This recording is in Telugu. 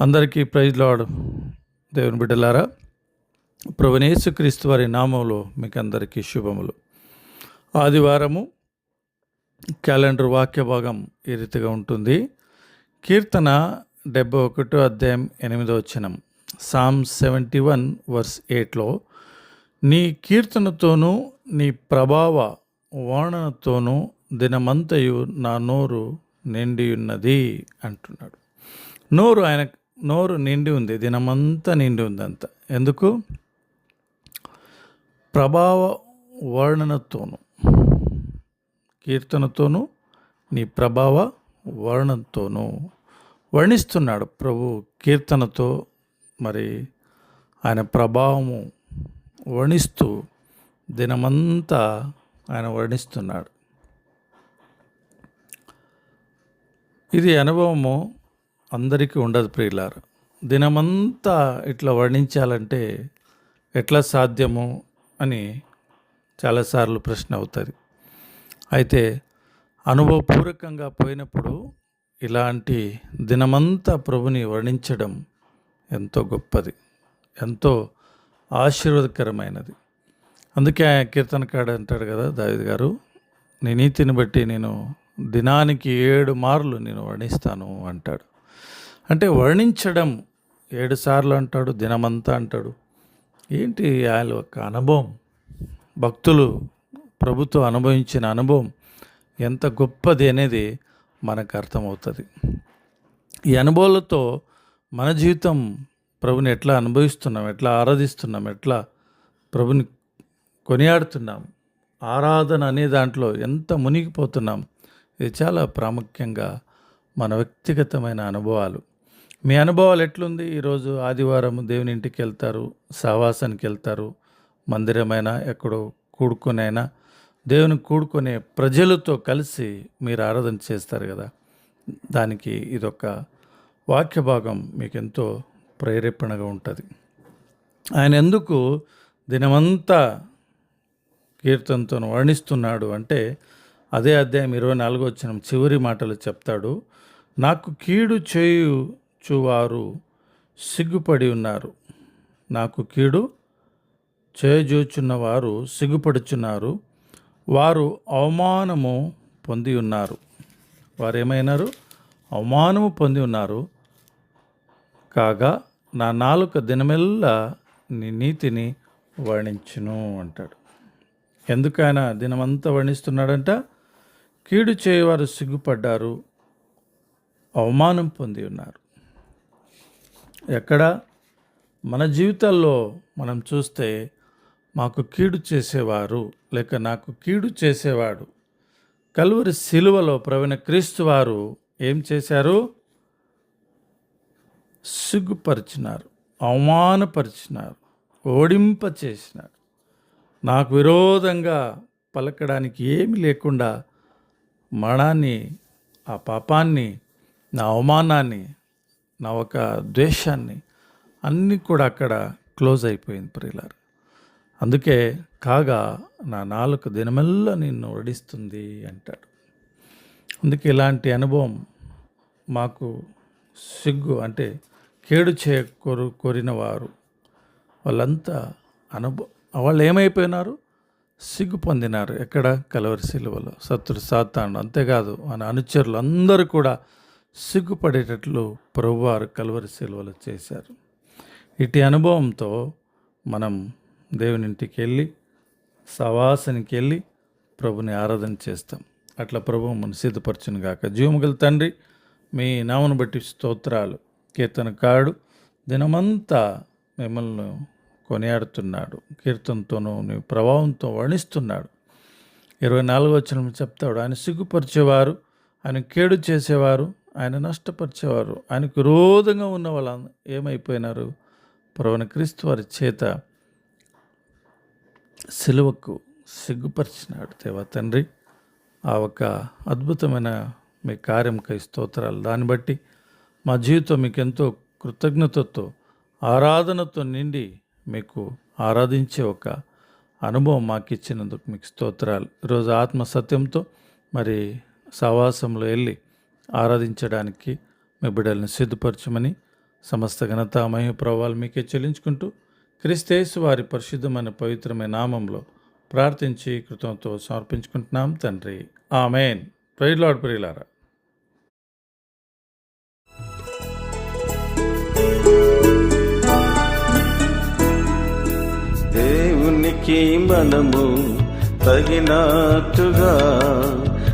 అందరికీ ప్రైజ్ లాడ్. దేవుని బిడ్డలారా క్రీస్తు వారి నామంలో మీకు అందరికీ శుభములు. ఆదివారము క్యాలెండర్ వాక్య భాగం ఈ రీతిగా ఉంటుంది. కీర్తన డెబ్బై ఒకటో అధ్యాయం ఎనిమిదో వచనం సామ్ సెవెంటీ వన్ వర్స్ ఎయిట్లో నీ కీర్తనతోనూ నీ ప్రభావ వర్ణనతోనూ దినమంతయు నా నోరు నిండి ఉన్నది అంటున్నాడు. నోరు ఆయన నోరు నిండి ఉంది దినమంతా నిండి ఉంది అంత. ఎందుకు? ప్రభావ వర్ణనతోను కీర్తనతోనూ నీ ప్రభావ వర్ణనతోనూ వర్ణిస్తున్నాడు ప్రభు కీర్తనతో. మరి ఆయన ప్రభావము వర్ణిస్తూ దినమంతా ఆయన వర్ణిస్తున్నాడు. ఇది అనుభవము అందరికీ ఉండదు ప్రియులారు. దినమంతా ఇట్లా వర్ణించాలంటే ఎట్లా సాధ్యము అని చాలాసార్లు ప్రశ్న అవుతుంది. అయితే అనుభవపూర్వకంగా పోయినప్పుడు ఇలాంటి దినమంతా ప్రభుని వర్ణించడం ఎంతో గొప్పది ఎంతో ఆశీర్వదకరమైనది. అందుకే ఆయన కీర్తనకాడు అంటాడు కదా దావిద్ గారు నీ నీతిని బట్టి నేను దినానికి ఏడు మార్లు నేను వర్ణిస్తాను అంటాడు. అంటే వర్ణించడం ఏడుసార్లు అంటాడు దినమంతా అంటాడు. ఏంటి ఆయన యొక్క అనుభవం? భక్తులు ప్రభుత్వం అనుభవించిన అనుభవం ఎంత గొప్పది అనేది మనకు అర్థమవుతుంది. ఈ అనుభవాలతో మన జీవితం ప్రభుని ఎట్లా అనుభవిస్తున్నాం ఎట్లా ఆరాధిస్తున్నాం ఎట్లా ప్రభుని కొనియాడుతున్నాం ఆరాధన అనే దాంట్లో ఎంత మునిగిపోతున్నాం ఇది చాలా ప్రాముఖ్యంగా మన వ్యక్తిగతమైన అనుభవాలు. మీ అనుభవాలు ఎట్లుంది? ఈరోజు ఆదివారం దేవుని ఇంటికి వెళ్తారు సావాసానికి వెళ్తారు మందిరమైనా ఎక్కడో కూడుకునైనా దేవుని కూడుకునే ప్రజలతో కలిసి మీరు ఆరాధన చేస్తారు కదా? దానికి ఇదొక వాక్య భాగం మీకు ఎంతో ప్రేరేపణగా ఉంటుంది. ఆయన ఎందుకు దినమంతా కీర్తనతో వర్ణిస్తున్నాడు అంటే అదే అధ్యాయం ఇరవై నాలుగో వచ్చిన చివరి మాటలు చెప్తాడు నాకు కీడు చేయు చూవారు సిగ్గుపడి ఉన్నారు. నాకు కీడు చేయజూచున్నవారు సిగ్గుపడుచున్నారు. వారు అవమానము పొంది ఉన్నారు. వారు ఏమైనారు అవమానము పొంది ఉన్నారు. కాగా నా నాలుక దినమెల్లా నీ నీతిని వర్ణించును అంటాడు. ఎందుకైనా దినమంతా వర్ణిస్తున్నాడంట? కీడు చేయవారు సిగ్గుపడ్డారు. అవమానం పొంది ఉన్నారు. ఎక్కడ మన జీవితాల్లో మనం చూస్తే మాకు కీడు చేసేవారు లేక నాకు కీడు చేసేవాడు. కలువరి శిలువలో ప్రవీణ క్రీస్తు వారు ఏం చేశారు? సిగ్గుపరిచినారు అవమానపరిచినారు ఓడింప చేసినారు నాకు విరోధంగా పలకడానికి ఏమి లేకుండా మరణాన్ని ఆ పాపాన్ని నా అవమానాన్ని నా ఒక ద్వేషాన్ని అన్నీ కూడా అక్కడ క్లోజ్ అయిపోయింది ప్రియులారు. అందుకే కాగా నా నాలుక దినమెల్లా నిన్ను వడిస్తుంది అంటాడు. అందుకే ఇలాంటి అనుభవం మాకు సిగ్గు అంటే కేడు చేయ కోరు కోరిన వారు వాళ్ళంతా అనుభవం వాళ్ళు ఏమైపోయినారు? సిగ్గు పొందినారు ఎక్కడ? కలవరి సిలువలో. సత్తుడు సాతాను అంతేకాదు మన అనుచరులు అందరూ కూడా సిగ్గుపడేటట్లు ప్రభువారు కలవరి సెలవులు చేశారు. ఇటు అనుభవంతో మనం దేవునింటికి వెళ్ళి సవాసనికి వెళ్ళి ప్రభుని ఆరాధన చేస్తాం. అట్లా ప్రభు మన సిద్ధపరచును గాక. జీవముగల తండ్రి మీ నామను బట్టి స్తోత్రాలు. కీర్తనకాడు దినమంతా మిమ్మల్ని కొనియాడుతున్నాడు. కీర్తనతోనూ నీ ప్రభావంతో వర్ణిస్తున్నాడు. ఇరవై నాలుగో వచ్చిన చెప్తాడు. ఆయన సిగ్గుపరిచేవారు ఆయన కేడు చేసేవారు ఆయన నష్టపరిచేవారు. ఆయనకు విరోధంగా ఉన్న వాళ్ళ ఏమైపోయినారు? ప్రవణ క్రీస్తు వారి చేత సిలువకు సిగ్గుపరిచినాడు దేవా తండ్రి. ఆ ఒక అద్భుతమైన మీ కార్యంకై స్తోత్రాలు. దాన్ని బట్టి మా జీవితం మీకు ఎంతో కృతజ్ఞతతో ఆరాధనతో నిండి మీకు ఆరాధించే ఒక అనుభవం మాకు ఇచ్చినందుకు మీకు స్తోత్రాలు. ఈరోజు ఆత్మ సత్యంతో మరి సవాసంలో వెళ్ళి ఆరాధించడానికి మీ బిడ్డలను సిద్ధపరచమని సమస్త ఘనత మహిమ ప్రభావాలు మీకే చెల్లించుకుంటూ క్రిస్తేసు వారి పరిశుద్ధమైన పవిత్రమైన నామంలో ప్రార్థించి కృతంతో సమర్పించుకుంటున్నాం తండ్రి. ఆమెన్. ప్రైలాడ్ ప్రియులారా. దేవునికి మనము తగినట్టుగా